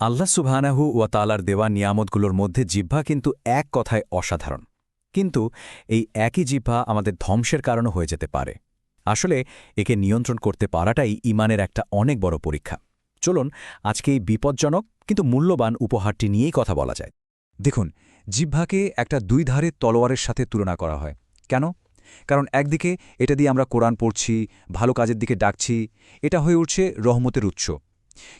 আল্লাহ সুবহানাহু ওয়া তালার দেওয়া নিয়ামতগুলোর মধ্যে জিহ্বা কিন্তু এক কথায় অসাধারণ। কিন্তু এই একই জিহ্বা আমাদের ধ্বংসের কারণও হয়ে যেতে পারে। আসলে একে নিয়ন্ত্রণ করতে পারাটাই ইমানের একটা অনেক বড় পরীক্ষা। চলুন, আজকে এই বিপজ্জনক কিন্তু মূল্যবান উপহারটি নিয়েই কথা বলা যায়। দেখুন, জিহ্বাকে একটা দুই ধারের তলোয়ারের সাথে তুলনা করা হয়। কেন? কারণ একদিকে এটা দিয়ে আমরা কোরআন পড়ছি, ভালো কাজের দিকে ডাকছি, এটা হয়ে উঠছে রহমতের উৎস।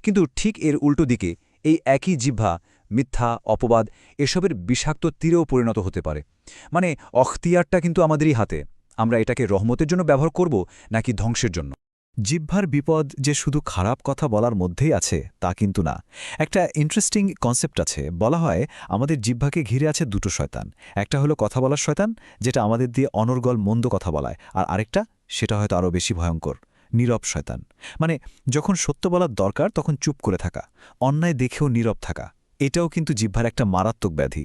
কিন্তু ঠিক এর উল্টো দিকে এই একই জিহ্বা, মিথ্যা, অপবাদ, এসবের বিষাক্ত তীরেও পরিণত হতে পারে। মানে অখতিয়ারটা কিন্তু আমাদেরই হাতে। আমরা এটাকে রহমতের জন্য ব্যবহার করব নাকি ধ্বংসের জন্য? জিহ্বার বিপদ যে শুধু খারাপ কথা বলার মধ্যেই আছে, তা কিন্তু না। একটা ইন্টারেস্টিং কনসেপ্ট আছে। বলা হয়, আমাদের জিহ্বাকে ঘিরে আছে দুটো শয়তান। একটা হলো কথা বলার শয়তান, যেটা আমাদের দিয়ে অনর্গল মন্দ কথা বলায়, আর আরেকটা, সেটা হয়তো আরও বেশি ভয়ঙ্কর। নীরব শয়তান। মানে যখন সত্য বলার দরকার, তখন চুপ করে থাকা। অন্যায় দেখেও নীরব থাকা। এটাও কিন্তু জিহ্বার একটা মারাত্মক ব্যাধি।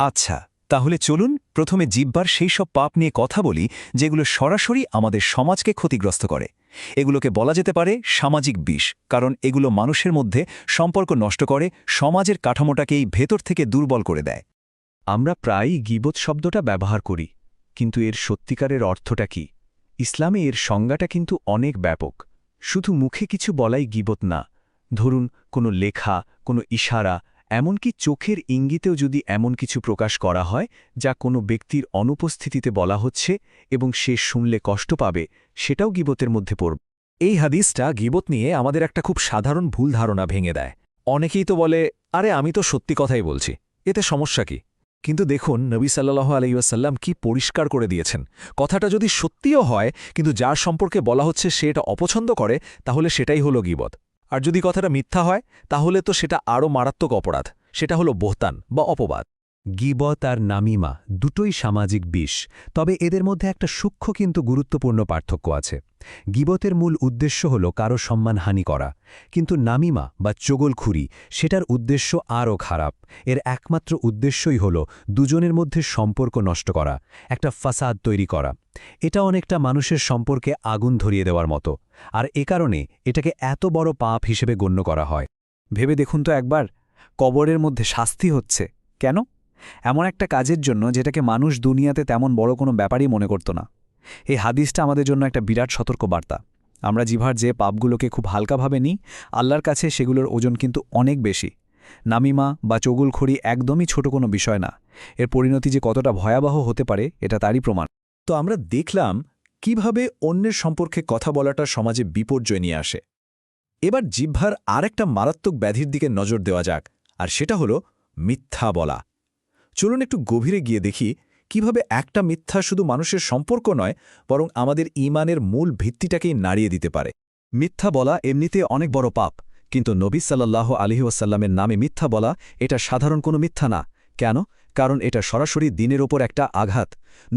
আচ্ছা তাহলে চলুন প্রথমে জিব্বার সেই সব পাপ নিয়ে কথা বলি, যেগুলো সরাসরি আমাদের সমাজকে ক্ষতিগ্রস্ত করে। এগুলোকে বলা যেতে পারে সামাজিক বিষ, কারণ এগুলো মানুষের মধ্যে সম্পর্ক নষ্ট করে, সমাজের কাঠামোটাকেই ভেতর থেকে দুর্বল করে দেয়। আমরা প্রায়ই গিবত শব্দটা ব্যবহার করি, কিন্তু এর সত্যিকারের অর্থটা কি? ইসলামে এর সংজ্ঞাটা কিন্তু অনেক ব্যাপক। শুধু মুখে কিছু বলাই গিবত না। ধরুন, কোনো লেখা, কোনো ইশারা, এমনকি চোখের ইঙ্গিতেও যদি এমন কিছু প্রকাশ করা হয়, যা কোনো ব্যক্তির অনুপস্থিতিতে বলা হচ্ছে এবং সে শুনলে কষ্ট পাবে, সেটাও গিবতের মধ্যে পড়বে। এই হাদিসটা গিবত নিয়ে আমাদের একটা খুব সাধারণ ভুল ধারণা ভেঙে দেয়। অনেকেই তো বলে, আরে, আমি তো সত্যি কথাই বলছি। এতে সমস্যা কি? কিন্তু দেখুন, নবী সাল্লাহ আলাইসাল্লাম কি পরিষ্কার করে দিয়েছেন। কথাটা যদি সত্যিও হয়, কিন্তু যার সম্পর্কে বলা হচ্ছে সে এটা অপছন্দ করে, তাহলে সেটাই হলো গিবত। আর যদি কথাটা মিথ্যা হয়, তাহলে তো সেটা আরও মারাত্মক অপরাধ। সেটা হলো বোহতান বা অপবাদ। গিবত আর নামিমা দুটোই সামাজিক বিষ, তবে এদের মধ্যে একটা সূক্ষ্ম কিন্তু গুরুত্বপূর্ণ পার্থক্য আছে। গিবতের মূল উদ্দেশ্য হল কারও সম্মানহানি করা, কিন্তু নামিমা বা চগলখুরি সেটার উদ্দেশ্য আরও খারাপ। এর একমাত্র উদ্দেশ্যই হল দুজনের মধ্যে সম্পর্ক নষ্ট করা, একটা ফাসাদ তৈরি করা। এটা অনেকটা মানুষের সম্পর্কে আগুন ধরিয়ে দেওয়ার মতো, আর এ কারণে এটাকে এত বড় পাপ হিসেবে গণ্য করা হয়। ভেবে দেখুন তো একবার, কবরের মধ্যে শাস্তি হচ্ছে, কেন? এমন একটা কাজের জন্য যেটাকে মানুষ দুনিয়াতে তেমন বড় কোনো ব্যাপারই মনে করত না। এই হাদিসটা আমাদের জন্য একটা বিরাট সতর্ক বার্তা আমরা জিভার যে পাপগুলোকে খুব হালকাভাবে নিই, আল্লাহর কাছে সেগুলোর ওজন কিন্তু অনেক বেশি। নামিমা বা চগুলখড়ি একদমই ছোট কোনো বিষয় না। এর পরিণতি যে কতটা ভয়াবহ হতে পারে, এটা তারই প্রমাণ। তো আমরা দেখলাম কীভাবে অন্যের সম্পর্কে কথা বলাটা সমাজে বিপর্যয় নিয়ে আসে। এবার জিহ্বার আরেকটা মারাত্মক ব্যাধির দিকে নজর দেওয়া যাক, আর সেটা হলো মিথ্যা বলা। চলুন একটু গভীরে গিয়ে দেখি কীভাবে একটা মিথ্যা শুধু মানুষের সম্পর্ক নয়, বরং আমাদের ইমানের মূল ভিত্তিটাকেই নাড়িয়ে দিতে পারে। মিথ্যা বলা এমনিতে অনেক বড় পাপ, কিন্তু নবী সাল্লাহ আলহিউসাল্লামের নামে মিথ্যা বলা এটা সাধারণ কোনো মিথ্যা না। কেন? কারণ এটা সরাসরি দিনের ওপর একটা আঘাত।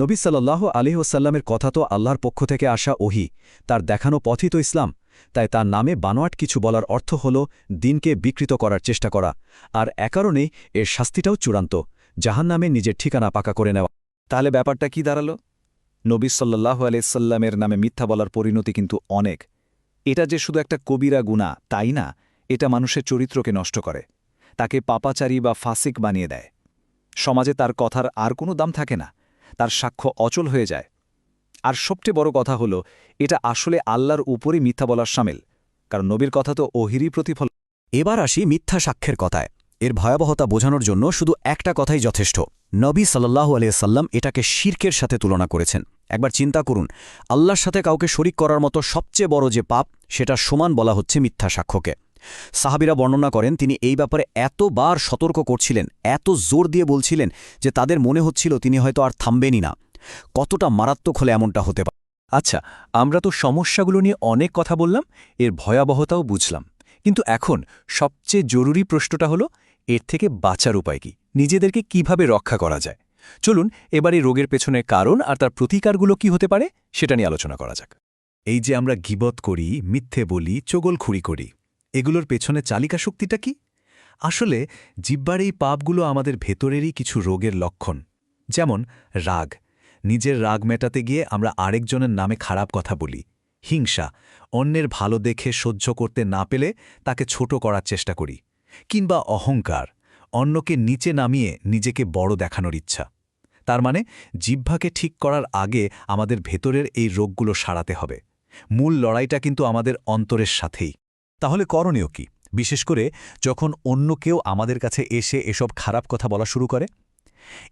নবী সাল্লাহ আলিহসাল্লামের কথা তো আল্লাহর পক্ষ থেকে আসা ওহি, তার দেখানো পথই তো ইসলাম। তাই তার নামে বানোয়াট কিছু বলার অর্থ হল দিনকে বিকৃত করার চেষ্টা করা, আর একারণেই এর শাস্তিটাও চূড়ান্ত। জাহান নামে নিজের ঠিকানা পাকা করে নেওয়া। তাহলে ব্যাপারটা কি দাঁড়াল? নবী সাল্লাহ আলাইসাল্লামের নামে মিথ্যা বলার পরিণতি কিন্তু অনেক। এটা যে শুধু একটা কবিরা গুণা, তাই না? এটা মানুষের চরিত্রকে নষ্ট করে। তাকে পাপাচারী বা ফাসিক বানিয়ে দেয়। সমাজে তার কথার আর কোনো দাম থাকে না। তার সাক্ষ্য অচল হয়ে যায়। আর সবচেয়ে বড় কথা হলো, এটা আসলে আল্লাহর উপরই মিথ্যা বলার সামিল। কারণ নবীর কথা তো ওহিরই প্রতিফল। এবার আসি মিথ্যা সাক্ষ্যের কথায়। এর ভয়াবহতা বোঝানোর জন্য শুধু একটা কথাই যথেষ্ট। নবী সাল্লাহ আলিয়াল্লাম এটাকে শির্কের সাথে তুলনা করেছেন। একবার চিন্তা করুন, আল্লাহর সাথে কাউকে শরিক করার মতো সবচেয়ে বড় যে পাপ, সেটা সমান বলা হচ্ছে মিথ্যা সাক্ষ্যকে। সাহাবিরা বর্ণনা করেন, তিনি এই ব্যাপারে এতবার সতর্ক করছিলেন, এত জোর দিয়ে বলছিলেন যে তাদের মনে হচ্ছিল তিনি হয়তো আর থামবেনই না। কতটা মারাত্মক হলে এমনটা হতে পারে? আচ্ছা আমরা তো সমস্যাগুলো নিয়ে অনেক কথা বললাম, এর ভয়াবহতাও বুঝলাম। কিন্তু এখন সবচেয়ে জরুরি প্রশ্নটা হলো, এর থেকে বাঁচার উপায় কি? নিজেদেরকে কীভাবে রক্ষা করা যায়? চলুন, এবার এই রোগের পেছনে কারণ আর তার প্রতিকারগুলো কি হতে পারে সেটা নিয়ে আলোচনা করা যাক। এই যে আমরা গিবত করি, মিথ্যে বলি চগলখুড়ি করি, এগুলোর পেছনে চালিকা শক্তিটা কি? আসলে জিব্বার এই পাপগুলো আমাদের ভেতরেরই কিছু রোগের লক্ষণ, যেমন রাগ। নিজের রাগ মেটাতে গিয়ে আমরা আরেকজনের নামে খারাপ কথা বলি, হিংসা, অন্যের ভালো দেখে সহ্য করতে না পেলে তাকে ছোট করার চেষ্টা করি, কিংবা অহংকার। অন্যকে নিচে নামিয়ে নিজেকে বড় দেখানোর ইচ্ছা। তার মানে জিহ্বাকে ঠিক করার আগে আমাদের ভেতরের এই রোগগুলো সারাতে হবে। মূল লড়াইটা কিন্তু আমাদের অন্তরের সাথেই। তাহলে করণীয় কি? বিশেষ করে যখন অন্য কেউ আমাদের কাছে এসে এসব খারাপ কথা বলা শুরু করে?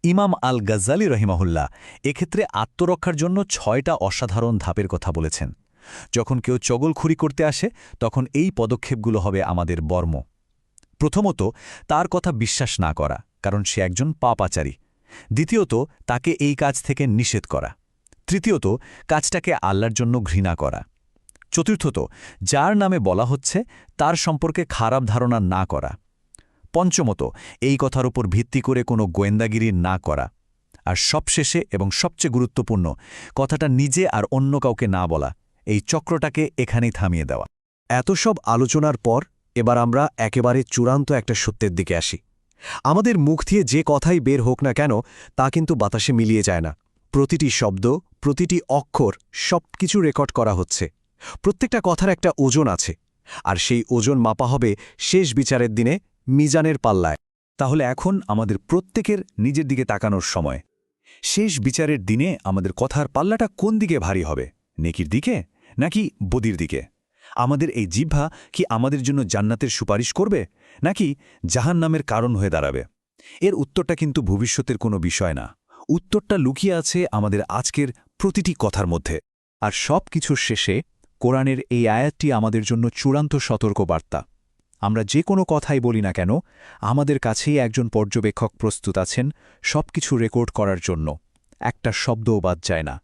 ইমাম আল গজ্জালি রহিমাহুল্লাহ এক্ষেত্রে আত্মরক্ষার জন্য ছয়টা অসাধারণ ধাপের কথা বলেছেন। যখন কেউ চগলখুরি করতে আসে, তখন এই পদক্ষেপগুলো হবে আমাদের বর্ম। প্রথমত, তার কথা বিশ্বাস না করা, কারণ সে একজন পাপাচারী। দ্বিতীয়ত, তাকে এই কাজ থেকে নিষেধ করা। তৃতীয়ত, কাজটাকে আল্লাহর জন্য ঘৃণা করা। চতুর্থত, যার নামে বলা হচ্ছে, তার সম্পর্কে খারাপ ধারণা না করা। পঞ্চমত, এই কথার উপর ভিত্তি করে কোনো গোয়েন্দাগিরি না করা। আর সবশেষে এবং সবচেয়ে গুরুত্বপূর্ণ, কথাটা নিজে আর অন্য কাউকে না বলা, এই চক্রটাকে এখানেই থামিয়ে দেওয়া। এত সব আলোচনার পর এবার আমরা একেবারে চূড়ান্ত একটা সত্যের দিকে আসি। আমাদের মুখ দিয়ে যে কথাই বের হোক না কেন, তা কিন্তু বাতাসে মিলিয়ে যায় না। প্রতিটি শব্দ, প্রতিটি অক্ষর সব কিছু রেকর্ড করা হচ্ছে। প্রত্যেকটা কথার একটা ওজন আছে, আর সেই ওজন মাপা হবে শেষ বিচারের দিনে মিজানের পাল্লায়। তাহলে এখন আমাদের প্রত্যেকের নিজের দিকে তাকানোর সময়। শেষ বিচারের দিনে আমাদের কথার পাল্লাটা কোন দিকে ভারী হবে? নেকির দিকে? নাকি বদির দিকে? আমাদের এই জিহ্বা কি আমাদের জন্য জান্নাতের সুপারিশ করবে, নাকি জাহান নামের কারণ হয়ে দাঁড়াবে? এর উত্তরটা কিন্তু ভবিষ্যতের কোনো বিষয় না। উত্তরটা লুকিয়ে আছে আমাদের আজকের প্রতিটি কথার মধ্যে। আর সব কিছুর শেষে কোরআনের এই আয়াতটি আমাদের জন্য চূড়ান্ত সতর্কবার্তা। আমরা যে কোনো কথাই বলি না কেন, আমাদের কাছেই একজন পর্যবেক্ষক প্রস্তুত আছেন সব কিছু রেকর্ড করার জন্য। একটা শব্দও বাদ যায় না।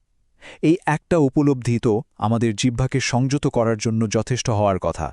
এই একটা উপলব্ধি তো আমাদের জিহ্বাকে সংযত করার জন্য যথেষ্ট হওয়ার কথা।